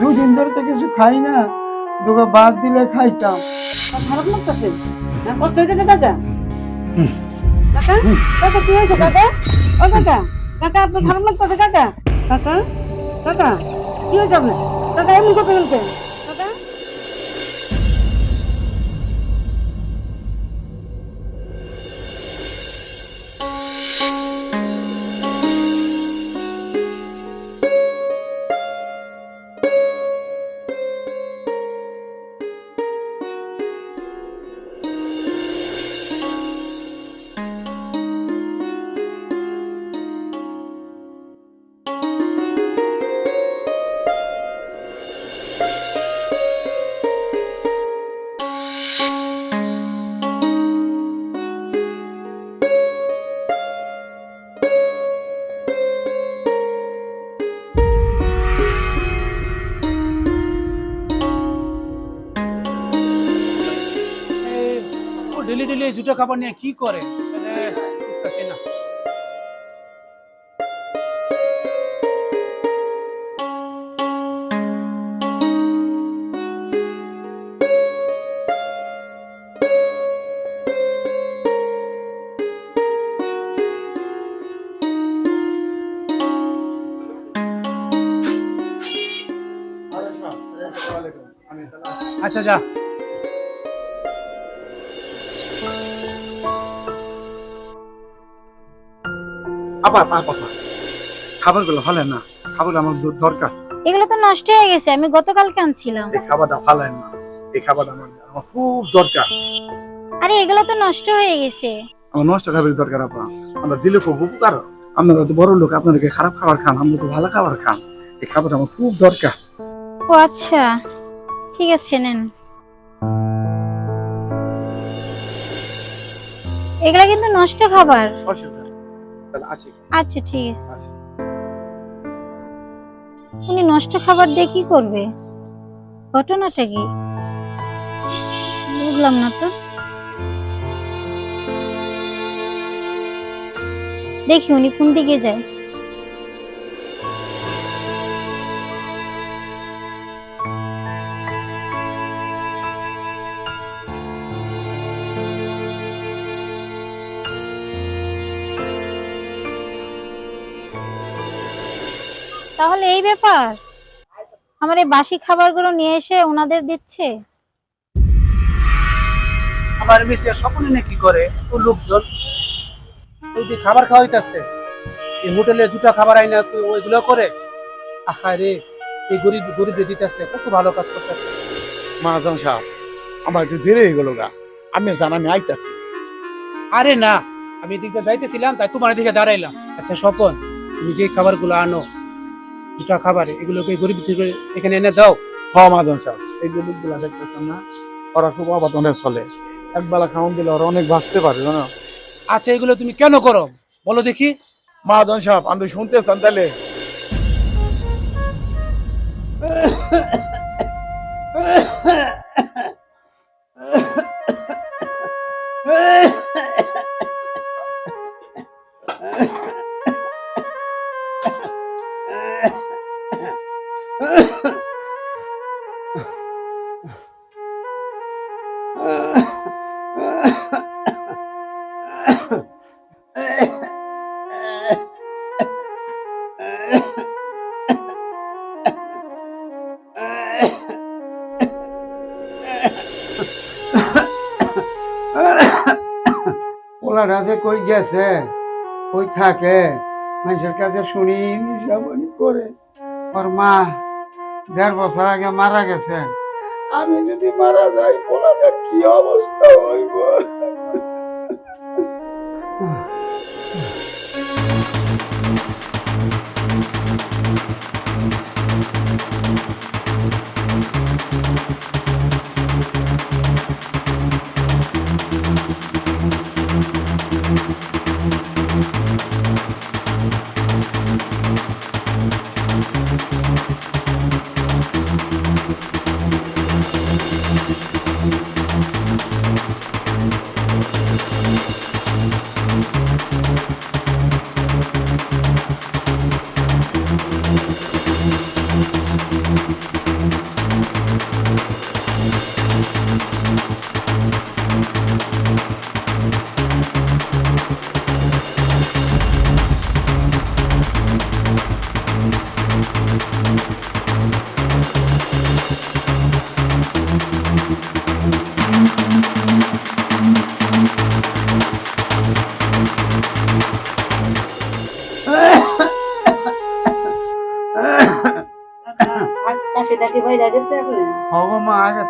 দুই দিন ধরে তো কিছু খাই না দুটো বাদ দিলে খাইতাম। খারাপ লাগতেছে? হ্যাঁ, কষ্ট হইতেছে কাকা? কাকা? কাকা কি হয়েছে কাকা? ও কাকা কাকা আপনার খারাপ লাগতেছে কাকা? কাকা কাকা কি হয়েছে আপনার? কাকা এমন কথা বলতেন ডেলি খাবার নিয়ে কি করে? না। আচ্ছা যা। আপা আপা আপা আপা। খাবারগুলো ফালেন না খাবার আমার দরকার। এগুলো তো নষ্ট হয়ে গেছে আমি গতকালকে আনছিলাম। এই খাবারটা ফালেন না এই খাবারটা আমার আমার খুব দরকার। আরে এগুলো তো নষ্ট হয়ে গেছে। আমার নষ্ট খাবার দরকার আপা। আমরা দিলে খুব উপকার। আপনারা তো বড় লোক আপনাদেরকে খারাপ খাবার খান আমরা তো ভালো খাবার খান। এই খাবারটা আমার খুব দরকার। ও আচ্ছা। ঠিক আছে নেন। এগুলা কিন্তু নষ্ট খাবার। অসুবিধা। তাহলে আসি। আচ্ছা ঠিক আছে। উনি নষ্ট খাবার দিয়ে কি করবে? ঘটনাটা কি? বুঝলাম না তো। দেখি উনি কোন দিকে যায়। তাহলে এই ব্যাপার? আমার এই বাসি খাবারগুলো নিয়ে এসে ওনাদের দিচ্ছে? আমার মিসে সকলে না কি করে? তো লোকজন। যে খাবার খাওয়াইতেছে? এই হোটেলে জুটা খাবার আইনা তো ওইগুলো করে? আহা রে এই গরিব গরিব দিতেছে কত ভালো কাজ করতেছে। মহাজন সাহেব আমার একটু দেরি হয়ে গেল গা। আমি জান আমি আইতাছি। আরে না আমি এদিকে যাইতেছিলাম তাই তোমার দিকে দাঁড়াইলাম। আচ্ছা স্বপন তুমি যে খাবারগুলো আনো জুটা খাবার এগুলোকে গরিব থেকে এখানে এনে দাও। হওয়া মা সাহেব এই দেখতেছেন না ওরা খুব অবাধনে চলে। একবেলা খাওয়ান দিলে ওরা অনেক বাঁচতে পারে জানো? আচ্ছা এগুলো তুমি কেন করো? বলো দেখি। মহাজন সাহেব আমি শুনতেছেন তাহলে? ওলা রাতে কই গেছে? কই থাকে? মানুষের কাছে শুনি নিশাবনি করে। ওর মা দেড় বছর আগে মারা গেছে। আমি যদি মারা যাই পোলাটার কি অবস্থা হইব? বাইরে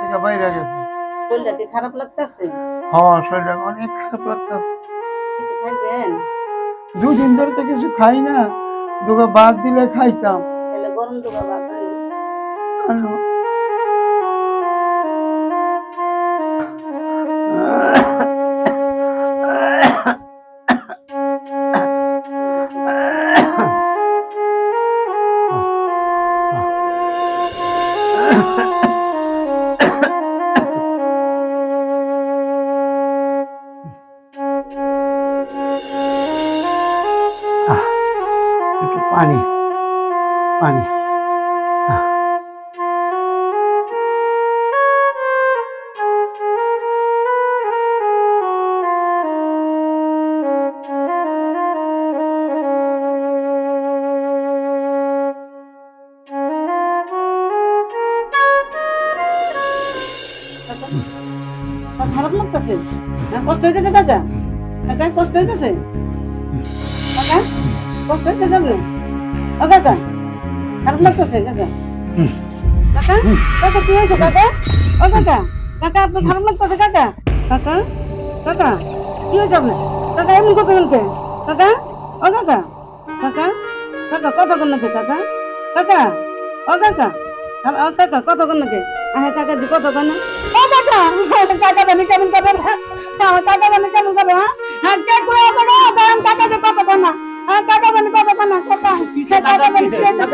থেকে বাইরে গেছে। শরীরটা কি খারাপ লাগতেছে? হ্যাঁ শরীরটা অনেক খারাপ লাগতেছে। কিছু খাইবেন? দুদিন ধরে তো কিছু খাই না। দুটো বাদ দিলে খাইতাম। তাহলে গরম দুগা বাদ আনো। লাগতেছে হ্যাঁ, কষ্ট হইতেছে কাকা? কাকা কষ্ট হইতেছে? কাকা কষ্ট হইতেছে আপনার? ও কাকা খারাপ লাগতেছে কাকা। কাকা কাকা কি হয়েছে কাকা? ও কাকা কাকা আপনার খারাপ লাগতেছে কাকা? কাকা কাকা কি হয়েছে আপনার? কাকা এমনি কথা বলতে? কাকা ও কাকা কাকা কাকা কত কর নাকি কাকা? কাকা ও কাকা ও কাকা কত কর নাকি হ্যাঁ কাকা জি কত কর না ও কাকা কাকা জানি কেমন করে হ্যাঁ কাকা জানি কেমন করে হ্যাঁ হ্যাঁ কে কই আছে গো দাম কাকা যে কত কর না হ্যাঁ কাকা জানি কত কর কাকা কাকা জানি কি হয়েছে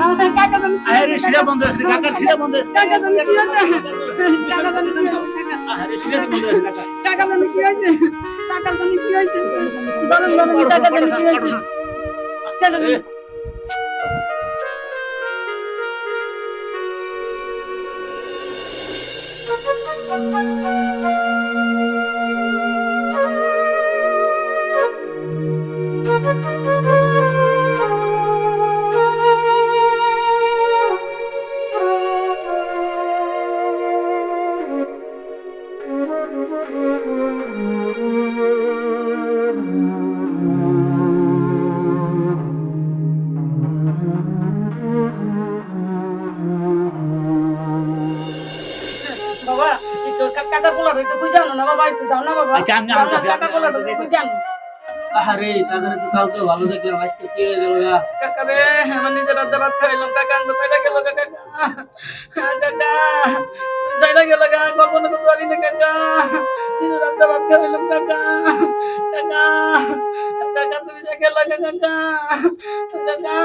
হ্যাঁ কাকা জানি আরে শিরা বন্ধ আছে কাকার শিরা বন্ধ আছে কাকা জানি কি হয়েছে কাকা জানি কি হয়েছে আরে শিরা বন্ধ আছে কাকা জানি কি হয়েছে টাকা জানি কি হয়েছে বলেন বলেন টাকা জানি কি হয়েছে টাকা জানি বাবা একটু কাকা বলা একটু বুঝানো না বাবা একটু যাও না বাবা। আচ্ছা, আমি আনতেছি, কাকা আমি বলা আনতেছি। একটু বুঝানো আরে তাদের তো কালকে ভালো দেখলাম আজকে কি হয়ে গেল কাকা রে আমার নিজের রাতে ভাত খাইলাম কাকা আনব চাইলা গেল কাকা। কাকা চাইলা গেল গা কল্পনা করতে পারি না কাকা। নিজের রাতে ভাত খাইলাম কাকা। কাকা কাকা তুমি যা গেল কাকা। কাকা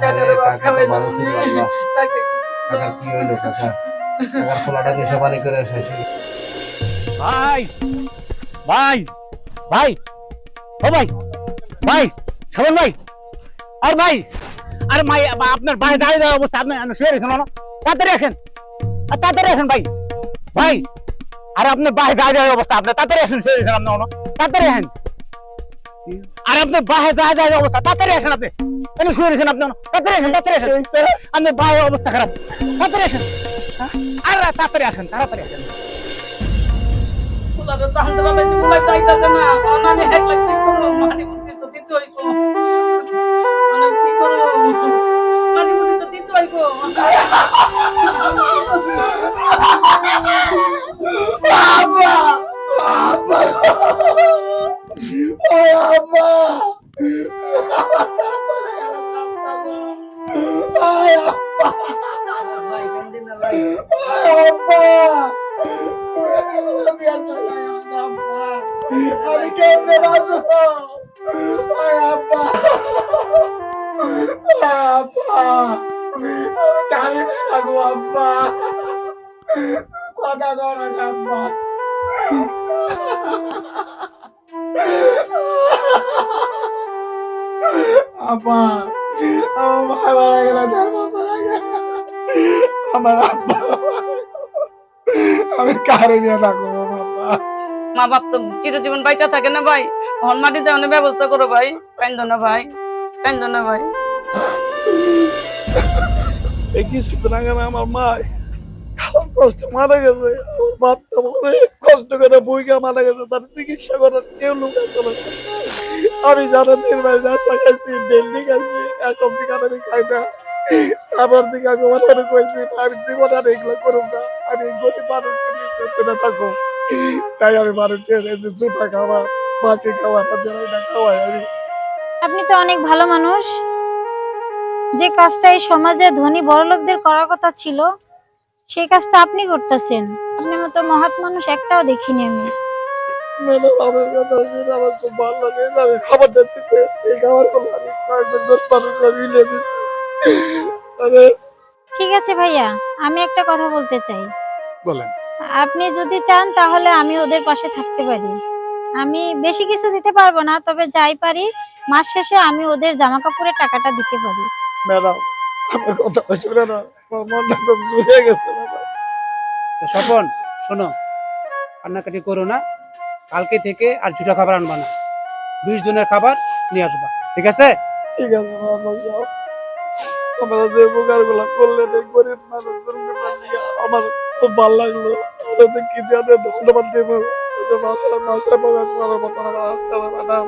কাকা রে ভাত খাইলাম। কাকা কি হইল কাকা? কাকার পোলাটা নেশা পানি করে শেষ গেছে। ভাই ভাই ভাই ও ভাই ভাই শোভন ভাই আর ভাই আর ভাই আ- আপনার ভাই দাঁড়িয়ে দেওয়ার অবস্থা আপনি আপনি শুয়ে রেখেন তাড়াতাড়ি আসেন আর তাড়াতাড়ি আসেন ভাই ভাই আর আপনার ভাই দাঁড়িয়ে দেওয়ার অবস্থা আপনি তাড়াতাড়ি আসেন শুয়ে রেখেন আপনি অনো তাড়াতাড়ি আসেন। আর আপনার বাহে যা যায় অবস্থা তাড়াতাড়ি আসেন আপনি। এনে শুয়ে রেখেন তাড়াতাড়ি আসেন তাড়াতাড়ি আসেন। আপনার বাহে অবস্থা খারাপ। তাড়াতাড়ি আসেন? আর, তাড়াতাড়ি আসেন তাড়াতাড়ি আসেন। তাহলে বাবা পোলাই যাইতাছে না। আমি এক লাখ কি করব মানি দিতে হইব আমি কেমনে বাঁচবো জানি না থাকব আব্বা কথা করা আব্বা আব্বা আমার চার বছর আমার আব্বা আমি কারে নিয়ে থাকব? মা বাপ তো চিরজীবন বাইচা থাকে না ভাই। হন মাটি অনেক ব্যবস্থা করো ভাই। কান্দ না ভাই? কান্দ না ভাই? এই কিছুদিন আগে আমার মা খাওয়ার কষ্ট মারা গেছে। ওর বাপটা মনে কষ্ট করে বইকে মারা গেছে। তার চিকিৎসা করার কেউ লোক না। আমি জানা দিন ভাই খাইছি ডেলি খাইছি অব্দি কারণ আমি খাই না। তারপর দিকে আমি মনে কইছি, আমি জীবন আর এগুলো করুম না। আমি গরিব মানুষকে নিয়ে থাকো। তাই আমি মানুষের এই যে জুতা খাবার বাসি খাবার আর যেন এটা খাওয়াই আমি। আপনি তো অনেক ভালো মানুষ। যে কাজটা এই সমাজে ধনী বড় লোকদের করার কথা ছিল সেই কাজটা আপনি করতেছেন। আপনার মতো মহৎ মানুষ একটাও দেখিনি আমি। ম্যাডাম আমার কথা শুনে আমার খুব ভালো লাগে আমি খাবারটা দিছে এই খাবারগুলো আমি কয়েকজন দশ মানুষকে মিলিয়ে দিছি ঠিক আছে ভাইয়া আমি একটা কথা বলতে চাই। বলেন। আপনি যদি চান তাহলে আমি ওদের পাশে থাকতে পারি। আমি বেশি কিছু দিতে পারব না তবে যাই পারি মাস শেষে আমি ওদের জামা কাপড়ের টাকাটা দিতে পারি। ম্যাডাম কথা শুনে না। মনটা খুব জুড়ে গেছে তো স্বপন শোনো কান্নাকাটি করো না। কালকে থেকে আর জুটা খাবার আনবা না। বিশ জনের খাবার নিয়ে আসবা ঠিক আছে? ঠিক আছে ম্যাডাম যে উপকারগুলা করলেন এই গরিব লিগে আমার খুব ভালো লাগল। আপনাদের কি দিয়ে ধন্যবাদ দেবো এই যে বাসায় বাসায় প্রকাশ করার মতন আমার আসছে না ম্যাডাম